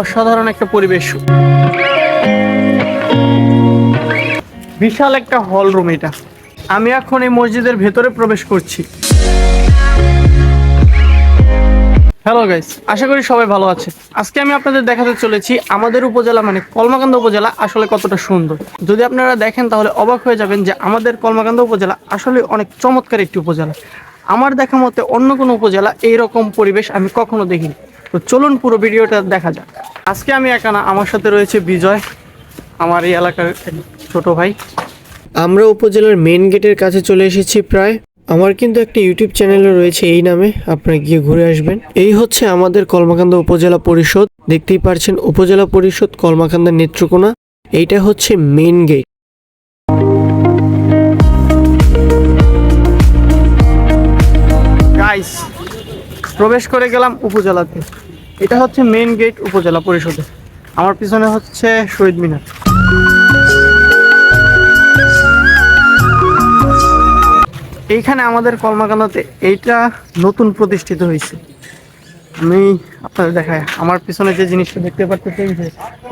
অসাধারণ একটা পরিবেশ। বিশাল একটা হল রুম এটা। আমি এখন এই মসজিদের ভেতরে প্রবেশ করছি। হ্যালো গাইস আশা করি সবাই ভালো আছে। আজকে আমি আপনাদের দেখাতে চলেছি আমাদের উপজেলা মানে কলমাকান্দা উপজেলা আসলে কতটা সুন্দর। যদি আপনারা দেখেন তাহলে অবাক হয়ে যাবেন যে আমাদের কলমাকান্দা উপজেলা আসলে অনেক চমৎকার একটি উপজেলা। আমার দেখা মতে অন্য কোনো উপজেলা এইরকম পরিবেশ আমি কখনো দেখিনি। তো চলুন পুরো ভিডিওটা দেখা যাক। আজকে আমি একা না আমার সাথে রয়েছে বিজয় আমার এই এলাকার ছোট ভাই। আমরা উপজেলার মেন গেটের কাছে চলে এসেছি প্রায়। আমার কিন্তু একটা ইউটিউব চ্যানেলও রয়েছে এই নামে আপনারা গিয়ে ঘুরে আসবেন। এই হচ্ছে আমাদের কলমাকান্দা উপজেলা পরিষদ। দেখতেই পারছেন উপজেলা পরিষদ কলমাকান্দা নেত্রকোনা। এইটা হচ্ছে মেন গেট প্রবেশ করে গেলাম উপজেলাতে। এটা হচ্ছে মেইন গেট উপজেলা পরিষদে। আমার পিছনে হচ্ছে শহীদ মিনার। এইখানে আমাদের কলমাকান্দাতে এইটা নতুন প্রতিষ্ঠিত হয়েছে। আমি আপনাদের দেখাই, আমার পিছনে যে জিনিসটা দেখতে পাচ্ছেন যে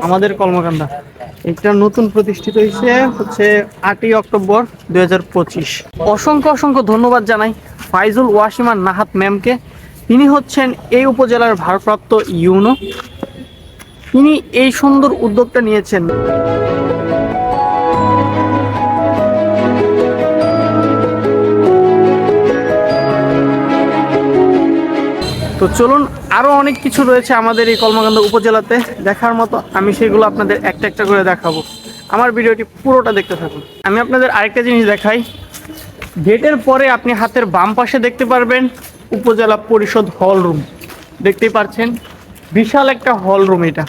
আমাদের কলমাকান্দা এটা নতুন প্রতিষ্ঠিত হয়েছে হচ্ছে আটই অক্টোবর দুই হাজার পঁচিশ। অসংখ্য অসংখ্য ধন্যবাদ জানাই ফাইজুল ওয়াসিমান নাহাত ম্যামকে। তিনি হচ্ছেন এই উপজেলার ভারপ্রাপ্ত ইউনো। তিনি এই সুন্দর উদ্যোগটা নিয়েছেন। তো চলুন আরও অনেক কিছু রয়েছে আমাদের এই কলমাকান্দা উপজেলাতে। দেখার মতো আমি সেগুলো আপনাদের একটা একটা করে দেখাবো। আমার ভিডিওটি পুরোটা দেখতে থাকুন। আমি আপনাদের আরেকটা জিনিস দেখাই। গেটের পরে আপনি হাতের বাম পাশে দেখতে পারবেন উপজেলা পরিষদ হল রুম। দেখতেই পাচ্ছেন বিশাল একটা হল রুম এটা।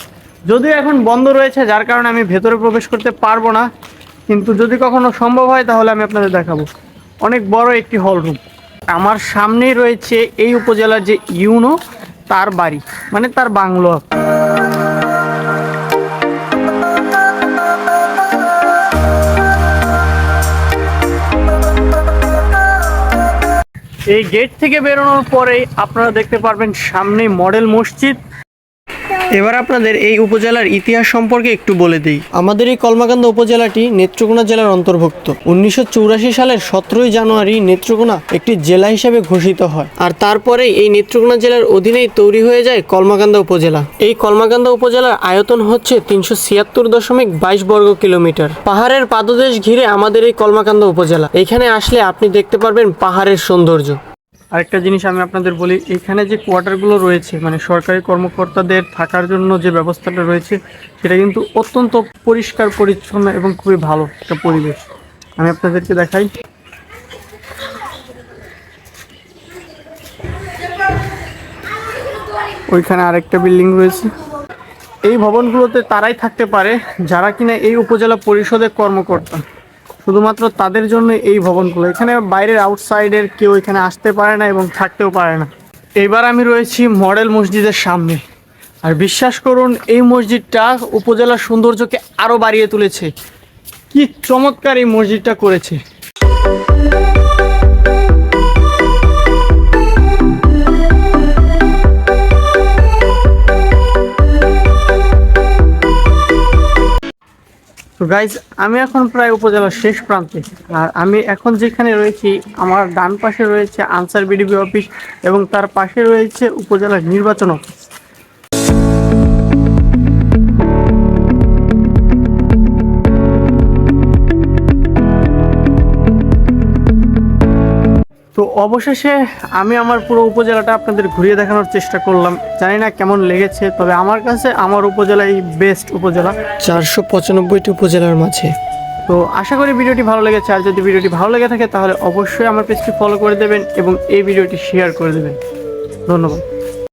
যদিও এখন বন্ধ রয়েছে, যার কারণে আমি ভেতরে প্রবেশ করতে পারব না। কিন্তু যদি কখনো সম্ভব হয়, তাহলে আমি আপনাদের দেখাবো। অনেক বড় একটি হল রুম। আমার সামনেই রয়েছে এই উপজেলার যে ইউনো, তার বাড়ি। মানে তার বাংলো। এই গেট থেকে বেরোনোর পরে আপনারা দেখতে পারবেন সামনে মডেল মসজিদ। এবার আপনাদের এই উপজেলার ইতিহাস সম্পর্কে একটু বলে দিই। আমাদের এই কলমাকান্দা উপজেলাটি নেত্রকোনা জেলার অন্তর্ভুক্ত। উনিশশো চুরাশি সালের সতেরোই জানুয়ারি নেত্রকোনা একটি জেলা হিসেবে ঘোষিত হয়। আর তারপরে এই নেত্রকোনা জেলার অধীনেই তৈরি হয়ে যায় কলমাকান্দা উপজেলা। এই কলমাকান্দা উপজেলার আয়তন হচ্ছে তিনশো ছিয়াত্তর দশমিক বাইশ বর্গ কিলোমিটার। পাহাড়ের পাদদেশ ঘিরে আমাদের এই কলমাকান্দা উপজেলা। এখানে আসলে আপনি দেখতে পারবেন পাহাড়ের সৌন্দর্য। আরেকটা জিনিস আমি আপনাদের বলি, এখানে যে কোয়ার্টারগুলো রয়েছে মানে সরকারি কর্মকর্তাদের থাকার জন্য যে ব্যবস্থাটা রয়েছে, সেটা কিন্তু অত্যন্ত পরিষ্কার, পরিচ্ছন্ন এবং খুবই ভালো একটা পরিবেশ। আমি আপনাদেরকে দেখাই। ওইখানে আরেকটা বিল্ডিং রয়েছে। এই ভবনগুলোতে তারাই থাকতে পারে, যারা কিনা এই উপজেলা পরিষদের কর্মকর্তা। শুধুমাত্র তাদের জন্য এই ভবনগুলো। এখানে বাইরের আউটসাইডের কেউ এখানে আসতে পারে না এবং থাকতেও পারে না। এবার আমি রয়েছি মডেল মসজিদের সামনে। আর বিশ্বাস করুন, এই মসজিদটা উপজেলার সৌন্দর্যকে আরও বাড়িয়ে তুলেছে। কি চমৎকার এই মসজিদটা করেছে। তো গাইজ আমি এখন প্রায় উপজেলার শেষ প্রান্তে। আর আমি এখন যেখানে রয়েছি, আমার ডান পাশে রয়েছে আনসার বিডিবি অফিস এবং তার পাশে রয়েছে উপজেলার নির্বাচন অফিস। তো অবশেষে আমি আমার পুরো উপজেলাটা আপনাদের ঘুরিয়ে দেখানোর চেষ্টা করলাম। জানি না কেমন লেগেছে তবে আমার কাছে আমার উপজেলাই বেস্ট উপজেলা। চারশো পঁচানব্বইটি উপজেলার মাঝে। তো আশা করি ভিডিওটি ভালো লেগেছে আর যদি ভিডিওটি ভালো লেগে থাকে তাহলে অবশ্যই আমার পেজটি ফলো করে দেবেন এবং এই ভিডিওটি শেয়ার করে দেবেন। ধন্যবাদ।